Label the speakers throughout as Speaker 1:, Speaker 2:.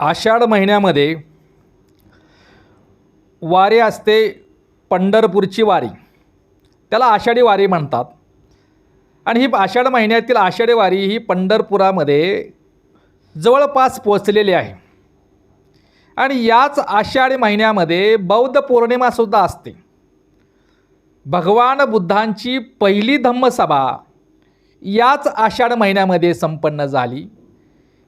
Speaker 1: आषाढ महिन्यामध्ये वारी असते पंढरपूरची वारी. त्याला आषाढी वारी म्हणतात. आणि ही आषाढ महिन्यातील आषाढी वारी ही पंढरपुरामध्ये जवळपास पोचलेली आहे. आणि याच आषाढी महिन्यामध्ये बौद्ध पौर्णिमासुद्धा असते. भगवान बुद्धांची पहिली धम्मसभा याच आषाढ महिन्यामध्ये संपन्न झाली.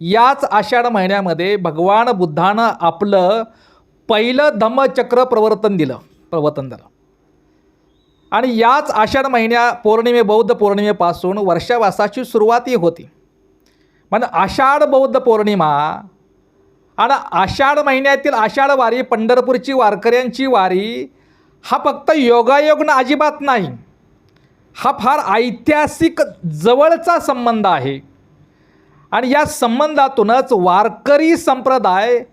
Speaker 1: याच आषाढ महिन्यामध्ये भगवान बुद्धानं आपलं पहिलं धम्मचक्र प्रवर्तन दिलं प्रवर्तन दिलं आणि याच आषाढ महिन्या पौर्णिमे बौद्ध पौर्णिमेपासून वर्षावासाची सुरुवातही होती. म्हणजे आषाढ बौद्ध पौर्णिमा आणि आषाढ महिन्यातील आषाढ वारी पंढरपूरची वारकऱ्यांची वारी हा फक्त योगायोग ना अजिबात नाही. हा फार ऐतिहासिक जवळचा संबंध आहे. आणि या संबंधातूनच वारकरी संप्रदाय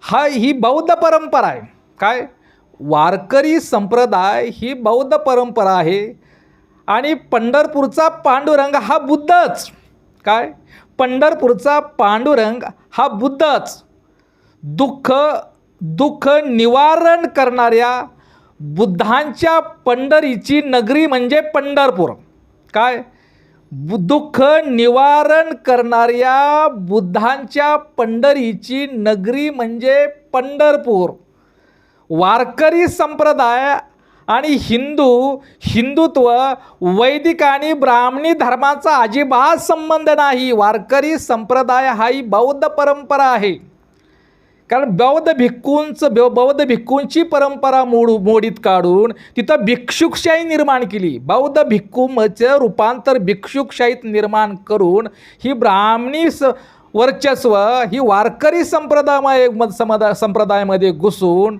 Speaker 1: हा ही बौद्ध परंपरा आहे. काय? वारकरी संप्रदाय ही बौद्ध परंपरा आहे. आणि पंढरपूरचा पांडुरंग हा बुद्धच. काय? पंढरपूरचा पांडुरंग हा बुद्धच. दुःख दुःख निवारण करणाऱ्या बुद्धांच्या पंढरीची नगरी म्हणजे पंढरपूर. काय? दुःख निवारण करणाऱ्या बुद्धांच्या पंढरीची नगरी म्हणजे पंढरपूर. वारकरी संप्रदाय आणि हिंदू हिंदुत्व वैदिक आणि ब्राह्मणी धर्माचा अजिबात संबंध नाही. वारकरी संप्रदाय हा ही बौद्ध परंपरा आहे. कारण बौद्ध भिक्खूंचं ब बौद्ध भिक्खूंची परंपरा मोड मोडीत काढून तिथं भिक्षुकशाही निर्माण केली. बौद्ध भिक्खूमचं रूपांतर भिक्षुकशाहीत निर्माण करून ही ब्राह्मणी स वर्चस्व ही वारकरी संप्रदाय समदा संप्रदायामध्ये घुसून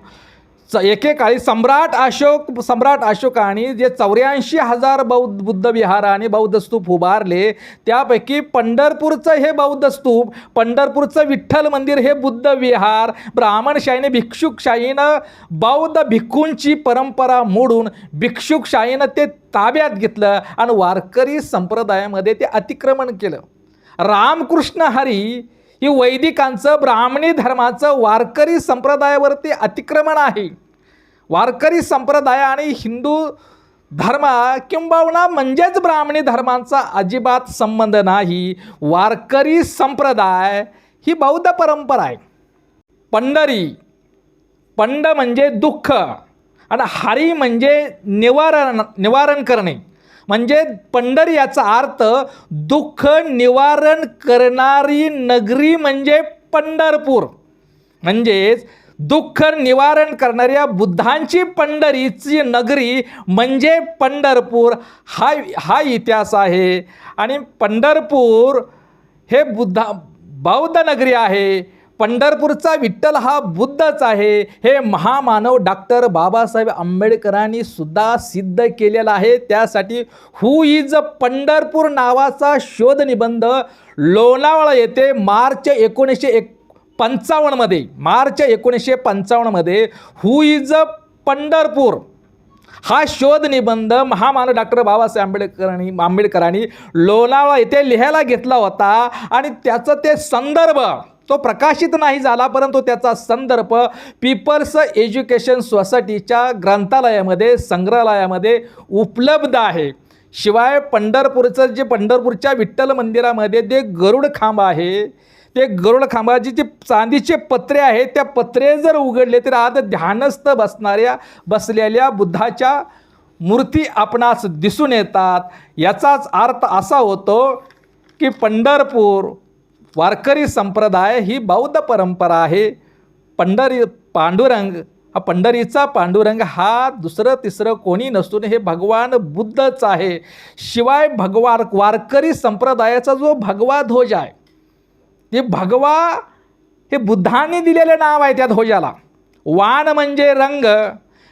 Speaker 1: च एकेकाळी सम्राट अशोक सम्राट अशोकाने जे चौऱ्याऐंशी हजार बौद्ध बुद्ध विहार आणि बौद्ध स्तूप उभारले त्यापैकी पंढरपूरचं हे बौद्ध स्तूप पंढरपूरचं विठ्ठल मंदिर हे बुद्ध विहार ब्राह्मणशाहीने भिक्षुकशाहीनं बौद्ध भिक्खूंची परंपरा मोडून भिक्षुकशाहीनं ते ताब्यात घेतलं आणि वारकरी संप्रदायामध्ये ते अतिक्रमण केलं. रामकृष्ण हरी ही वैदिकांचं ब्राह्मणी धर्माचं वारकरी संप्रदायावरती अतिक्रमण आहे. वारकरी संप्रदाय आणि हिंदू धर्म किंबहुना म्हणजेच ब्राह्मणी धर्मांचा अजिबात संबंध नाही. वारकरी संप्रदाय ही बौद्ध परंपरा आहे. पंढरी पंड म्हणजे दुःख आणि हरी म्हणजे निवारण निवारण करणे. म्हणजे पंढर याचा अर्थ दुःख निवारण करणारी नगरी म्हणजे पंढरपूर. म्हणजेच दुःख निवारण करणाऱ्या बुद्धांची पंढरीची नगरी म्हणजे पंढरपूर. हा हा इतिहास आहे. आणि पंढरपूर हे बुद्धा बौद्ध नगरी आहे. पंढरपूरचा विठ्ठल हा बुद्धच आहे. हे महामानव डॉक्टर बाबासाहेब आंबेडकरांनी सुद्धा सिद्ध केलेला आहे. त्यासाठी हू इज पंढरपूर नावाचा शोध निबंध लोणावळा येथे मार्च एकोणीसशे एक पंचावन्नमध्ये मार्च एकोणीसशे पंचावन्नमध्ये हू इज पंढरपूर? हा शोध निबंध महामानव डॉक्टर बाबासाहेब आंबेडकरांनी आंबेडकरांनी लोणावळा येथे लिहायला घेतला होता. आणि त्याचं ते संदर्भ तो प्रकाशित नाही झाला परंतु त्याचा संदर्भ पीपल्स एज्युकेशन सोसायटीच्या ग्रंथालयामध्ये संग्रहालयामध्ये उपलब्ध आहे. शिवाय पंढरपूरचं जे पंढरपूरच्या विठ्ठल मंदिरामध्ये जे गरुड खांब आहे ते गरुड खांबाची जी चांदीचे पत्रे आहेत त्या पत्रे जर उघडले तर आज ध्यानस्थ बसणाऱ्या बसलेल्या बुद्धाच्या मूर्ती आपणास दिसून येतात. याचाच अर्थ असा होतो की पंढरपूर वारकरी संप्रदाय ही बौद्ध परंपरा आहे. पंढरी पांडुरंग हा पंढरीचा पांडुरंग हा दुसरं तिसरं कोणी नसून हे भगवान बुद्धच आहे. शिवाय भगवार वारकरी संप्रदायाचा जो भगवा ध्वज आहे ते भगवा हे बुद्धांनी दिलेलं नाव आहे त्या ध्वजाला. वाण म्हणजे रंग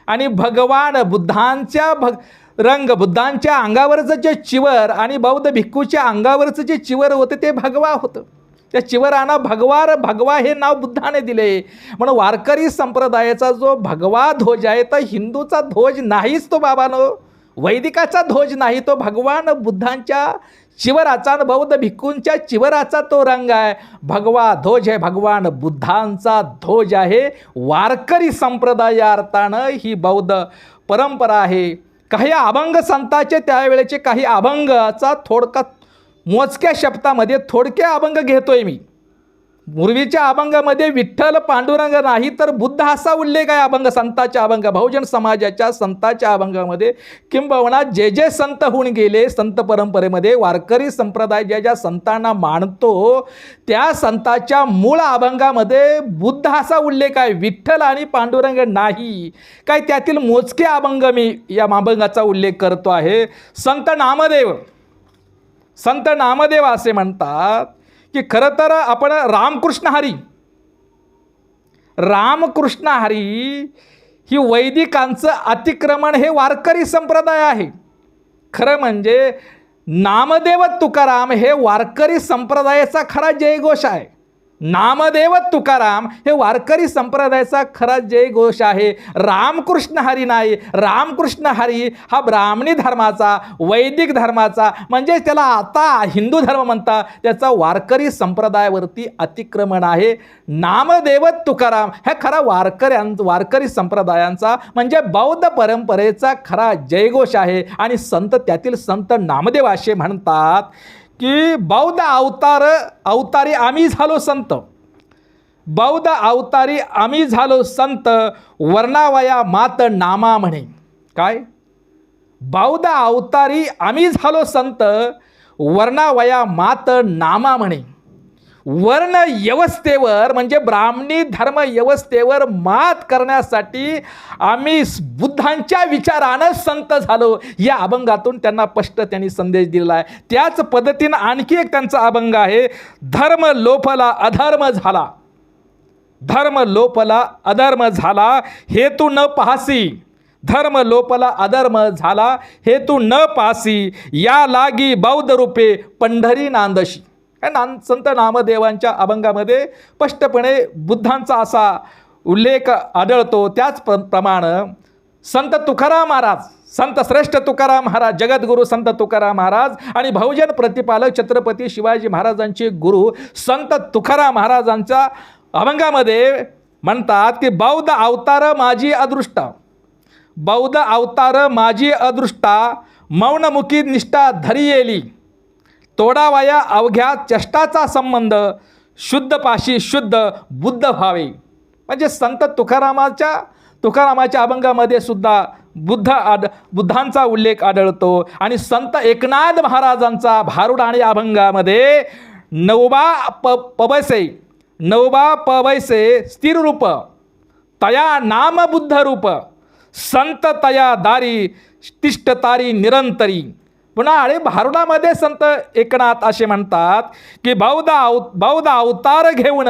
Speaker 1: आणि भगवान बुद्धांच्या भग रंग बुद्धांच्या अंगावरचं जे चिवर आणि बौद्ध भिक्खूच्या अंगावरचं जे चिवर होतं ते भगवा होतं. त्या चिवरांना भगवार भगवा हे नाव बुद्धाने दिले. म्हणून वारकरी संप्रदायाचा जो भगवा ध्वज आहे तर हिंदूचा ध्वज नाहीच तो बाबानो. वैदिकाचा ध्वज नाही तो भगवान बुद्धांच्या चिवराचा बौद्ध भिक्खूंच्या चिवराचा तो रंग आहे. भगवा ध्वज आहे भगवान बुद्धांचा ध्वज आहे. वारकरी संप्रदाय अर्थानं ही बौद्ध परंपरा आहे. काही अभंग संतांचे त्यावेळेचे काही अभंगाचा थोडका मोजक्या शब्दामध्ये थोडक्या अभंग घेतोय मी. पूर्वीच्या अभंगामध्ये विठ्ठल पांडुरंग नाही तर बुद्ध असा उल्लेख आहे अभंग संतांच्या अभंग बहुजन समाजाच्या संतांच्या अभंगामध्ये. किंबहुना जे जे संत होऊन गेले संत परंपरेमध्ये वारकरी संप्रदाय ज्या ज्या संतांना मानतो त्या संतांच्या मूळ अभंगामध्ये बुद्ध असा उल्लेख आहे विठ्ठल आणि पांडुरंग नाही. काय त्यातील मोजके अभंग मी या अभंगाचा उल्लेख करतो आहे. संत नामदेव संत नामदेव असे म्हणतात की खरं तर आपण रामकृष्ण हरी. रामकृष्ण हरी ही वैदिकांचं अतिक्रमण हे वारकरी संप्रदाय आहे. खरं म्हणजे नामदेव तुकाराम हे वारकरी संप्रदायाचा खरा जयघोष आहे. नामदेव तुकाराम हे वारकरी संप्रदायाचा खरा जयघोष आहे. रामकृष्ण हरी नाही. रामकृष्ण हरी हा ब्राह्मणी धर्माचा वैदिक धर्माचा म्हणजे त्याला आता हिंदू धर्म म्हणता त्याचा वारकरी संप्रदायावरती अतिक्रमण आहे. नामदेव तुकाराम ह्या खरा वारकऱ्यां वारकरी संप्रदायांचा म्हणजे बौद्ध परंपरेचा खरा जयघोष आहे. आणि संत त्यातील संत नामदेव असे म्हणतात की बौद्ध अवतार अवतारी आम्ही झालो संत. बौद्ध अवतारी आम्ही झालो संत वर्णावया मात नामा म्हणे. काय? बौद्ध अवतारी आम्ही झालो संत वर्णावया मात नामा म्हणे. वर्ण व्यवस्थेवर म्हणजे ब्राह्मणी धर्म व्यवस्थेवर मात करण्यासाठी आम्ही बुद्धांच्या विचारानं संत झालो. या अभंगातून त्यांना स्पष्ट त्यांनी संदेश दिलेला आहे. त्याच पद्धतीनं आणखी एक त्यांचा अभंग आहे धर्म लोपला अधर्म झाला. धर्म लोपला अधर्म झाला हेतू न पाहसी धर्म लोपला अधर्म झाला हेतू न पासी. या लागी बौद्ध रूपे पंढरी नांदशी. काय नान संत नामदेवांच्या अभंगामध्ये स्पष्टपणे बुद्धांचा असा उल्लेख आढळतो. त्याच प्र प्रमाणं संत तुकाराम महाराज संत श्रेष्ठ तुकाराम महाराज जगद्गुरू संत तुकाराम महाराज आणि बहुजन प्रतिपालक छत्रपती शिवाजी महाराजांचे गुरु संत तुकाराम महाराजांच्या अभंगामध्ये म्हणतात की बौद्ध अवतार माझी अदृष्ट. बौद्ध अवतार माझी अदृष्टा. मौनमुखी निष्ठा धरी येली तोडावाया अवघ्या चष्टाचा संबंध शुद्ध पाशी शुद्ध बुद्ध व्हावे म्हणजे संत तुकारामाच्या तुकारामाच्या अभंगामध्ये सुद्धा बुद्ध आड बुद्धांचा उल्लेख आढळतो. आणि संत एकनाथ महाराजांचा भारुडाणी अभंगामध्ये नवबा प पबैसे नवबा पबैसे स्थिर रूप तया नाम बुद्ध रूप संत तया दारी तिष्ठ तारी निरंतरी. पुन्हा आळे भारुडामध्ये संत एकनाथ असे म्हणतात की बौद्ध अव बौद्ध अवतार घेऊन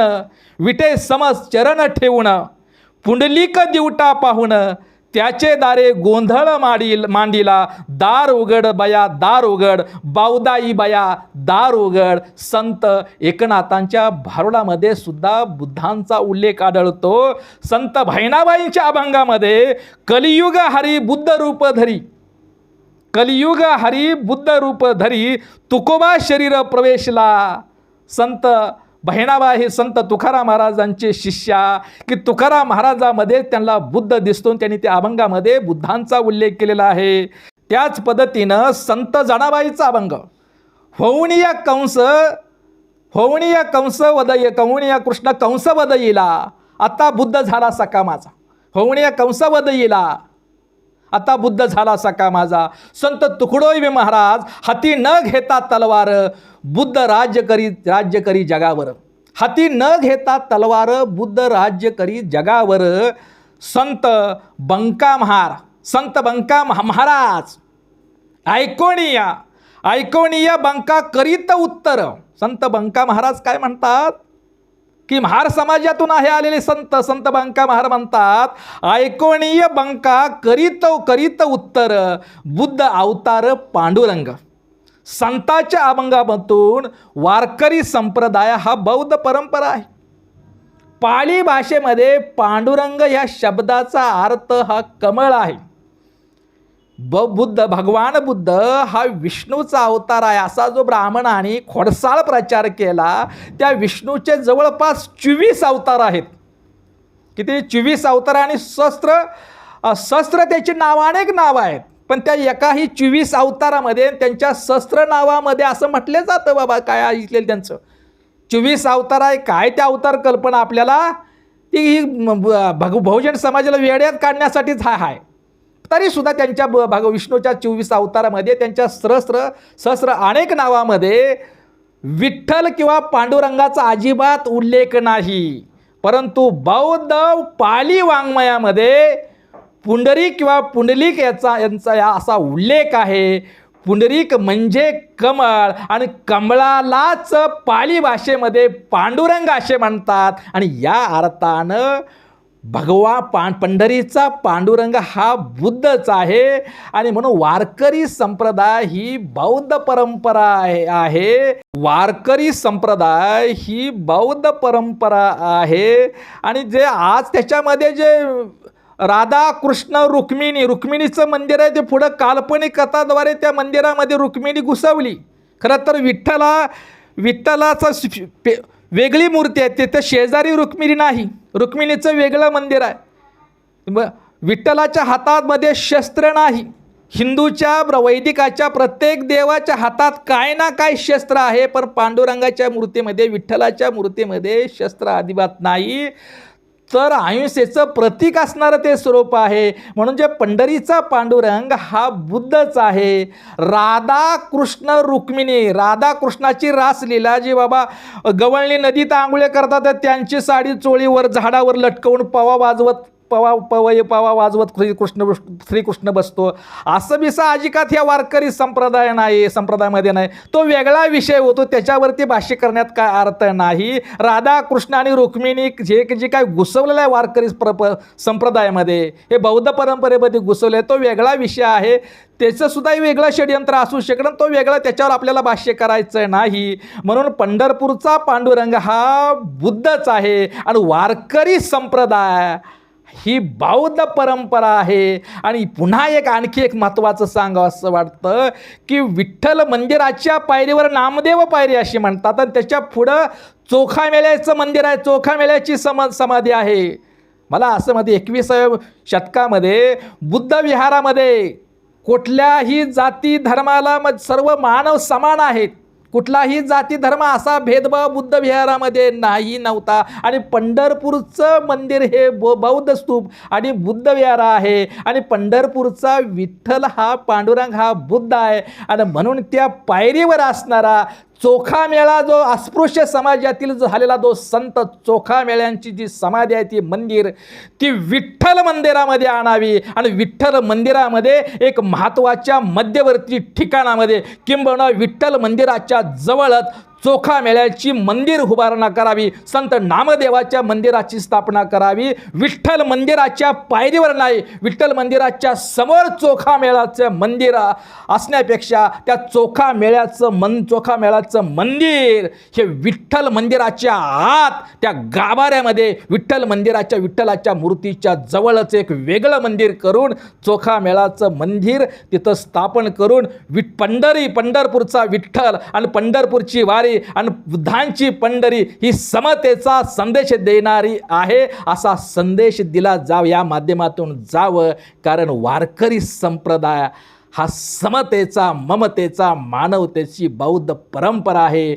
Speaker 1: विटे समज चरण ठेवणं पुंडलिक दिवटा पाहून त्याचे दारे गोंधळ माडील मांडीला दार उघड बया दार उघड बावदाई बया दार उघड. संत एकनाथांच्या भारुडामध्ये सुद्धा बुद्धांचा उल्लेख आढळतो. संत भैनाबाईंच्या अभंगामध्ये कलियुग हरी बुद्ध रूप धरी. कलियुग हरी बुद्ध रूप धरी तुकोबा शरीर प्रवेशला. संत बहिणाबा हे संत तुकाराम महाराजांचे शिष्या. की तुकाराम महाराजामध्ये त्यांना बुद्ध दिसतो आणि त्यांनी त्या अभंगामध्ये बुद्धांचा उल्लेख केलेला आहे. त्याच पद्धतीनं संत जनाबाईचा अभंग. होऊनिया कंस होऊनिया कंस वदय कवणिया कृष्ण कंस वदयीला. आता बुद्ध झाला सकामाचा. होऊनिया कंस वदयीला. आता बुद्ध झाला सका माझा. संत तुकडोई महाराज हाती न घेता तलवार बुद्ध राज्य करी राज्य करी जगावर. हाती न घेता तलवार बुद्ध राज्य करी जगावर. संत बंका महार संत बंका महा- महाराज. ऐकोनिया ऐकोनिया बंका करीत उत्तर. संत बंका महाराज काय म्हणतात? की महार समाजातून आहे आलेले संत संत बंका महार म्हणतात ऐकोणीय बंका करीत करीत उत्तर बुद्ध अवतार पांडुरंग. संताच्या अभंगामधून वारकरी संप्रदाय हा बौद्ध परंपरा आहे. पाली भाषेमध्ये पांडुरंग या शब्दाचा अर्थ हा कमळ आहे. ब बुद्ध भगवान बुद्ध हा विष्णूचा अवतार आहे. असा जो ब्राह्मणाने खोडसाळ प्रचार केला त्या विष्णूचे जवळपास चोवीस अवतार आहेत. किती? चोवीस अवतार आणि शस्त्र शस्त्र त्याची नावं अनेक नावं आहेत. पण त्या एकाही चोवीस अवतारामध्ये त्यांच्या शस्त्र नावामध्ये असं म्हटलं जातं बाबा काय ऐकलेलं त्यांचं? चोवीस अवतार आहे काय त्या अवतार कल्पना आपल्याला? ती ही भग बहुजन समाजाला वेड्यात काढण्यासाठीच हा आहे तरीसुद्धा त्यांच्या ब भाग विष्णूच्या चोवीस अवतारामध्ये त्यांच्या सहस्र सहस्र अनेक नावामध्ये विठ्ठल किंवा पांडुरंगाचा अजिबात उल्लेख नाही. परंतु बौद्ध पाली वाङ्मयामध्ये पुंडरीक किंवा पुंडलिक याचा यांचा या असा उल्लेख आहे. पुंडरीक म्हणजे कमळ आणि कमळालाच पाली भाषेमध्ये पांडुरंग असे म्हणतात. आणि या अर्थानं भगवा पां पंढरीचा पांडुरंग हा बुद्धच आहे. आणि म्हणून वारकरी संप्रदाय ही बौद्ध परंपरा आहे आहे. वारकरी संप्रदाय ही बौद्ध परंपरा आहे. आणि जे आज त्याच्यामध्ये जे राधा कृष्ण रुक्मिणी रुक्मिणीचं मंदिर आहे ते पुढं काल्पनिक कथाद्वारे त्या मंदिरामध्ये रुक्मिणी घुसवली. खरं तर विठ्ठला विठ्ठलाचं पे- वेगळी मूर्ती आहे तिथं शेजारी रुक्मिणी नाही. रुक्मिणीचं वेगळं मंदिर आहे. ब विठ्ठलाच्या हातामध्ये शस्त्र नाही. हिंदूच्या प्र- वैदिकाच्या प्रत्येक देवाच्या हातात काय ना काय शस्त्र आहे पण पांडुरंगाच्या मूर्तीमध्ये विठ्ठलाच्या मूर्तीमध्ये शस्त्र अजिबात नाही. तर अहिंसेचं प्रतीक असणारं ते स्वरूप आहे. म्हणून जे पंढरीचा पांडुरंग हा बुद्धच आहे. राधा कृष्ण रुक्मिणी राधा कृष्णाची रासलीला जी बाबा गवळणी नदीत आंघोळे करतात तर त्यांची साडी चोळीवर झाडावर लटकवून पवा वाजवत पवा पवय पवा वाजवत श्रीकृष्ण कृष्ण श्रीकृष्ण बसतो. असं बिसा अजिकात ह्या वारकरी संप्रदाय नाही संप्रदायामध्ये नाही. तो वेगळा विषय होतो त्याच्यावरती भाष्य करण्यात काय अर्थ नाही. राधा कृष्ण आणि रुक्मिणी जे जे काय घुसवलेलं आहे वारकरी प्र संप्रदायामध्ये हे बौद्ध परंपरेमध्ये घुसवलं आहे तो वेगळा विषय आहे. त्याचं सुद्धा वेगळं षडयंत्र असू शकणं तो वेगळा त्याच्यावर आपल्याला भाष्य करायचं नाही. म्हणून पंढरपूरचा पांडुरंग हा बुद्धच आहे. आणि वारकरी संप्रदाय ही बौद्ध परंपरा आहे. आणि पुन्हा एक आणखी एक महत्त्वाचं सांगावं असं वाटतं की विठ्ठल मंदिराच्या पायरीवर नामदेव पायरी अशी म्हणतात. आणि त्याच्या पुढं चोखा मेळ्याचं मंदिर आहे. चोखा मेळ्याची सम समाधी आहे. मला असं मध्ये एकविसाव्या शतकामध्ये बुद्ध विहारामध्ये कुठल्याही जाती धर्माला मग सर्व मानव समान आहेत. कुठलाही जाती धर्म असा भेदभाव बुद्ध विहारामध्ये नाही नव्हता. आणि पंढरपूरचं मंदिर हे बौ बौद्ध स्तूप आणि बुद्ध विहार आहे. आणि पंढरपूरचा विठ्ठल हा पांडुरंग हा बुद्ध आहे. आणि म्हणून त्या पायरीवर असणारा चोखा मेळा जो अस्पृश्य समाजातील जो झालेला जो संत चोखा मेळ्यांची जी समाधी आहे ती मंदिर ती विठ्ठल मंदिरामध्ये आणावी. आणि विठ्ठल मंदिरामध्ये एक महत्त्वाच्या मध्यवर्ती ठिकाणामध्ये किंबहुना विठ्ठल मंदिराच्या जवळच चोखा मेळ्याची मंदिर उभारणा करावी संत नामदेवाच्या मंदिराची स्थापना करावी विठ्ठल मंदिराच्या पायरीवर नाही विठ्ठल मंदिराच्या समोर चोखा मेळ्याचं मंदिर असण्यापेक्षा त्या चोखा मेळ्याचं मन चोखा मेळ्याचं मंदिर हे विठ्ठल मंदिराच्या आत त्या गाभाऱ्यामध्ये विठ्ठल मंदिराच्या विठ्ठलाच्या मूर्तीच्या जवळच एक वेगळं मंदिर करून चोखा मेळाचं मंदिर तिथं स्थापन करून विठ पंढरी पंढरपूरचा विठ्ठल आणि पंढरपूरची वारी आणि बुद्धांची पंढरी ही समतेचा संदेश देणारी आहे. असा संदेश दिला जाव या माध्यमातून जावं. कारण वारकरी संप्रदाय हा समतेचा ममतेचा मानवतेची बौद्ध परंपरा आहे.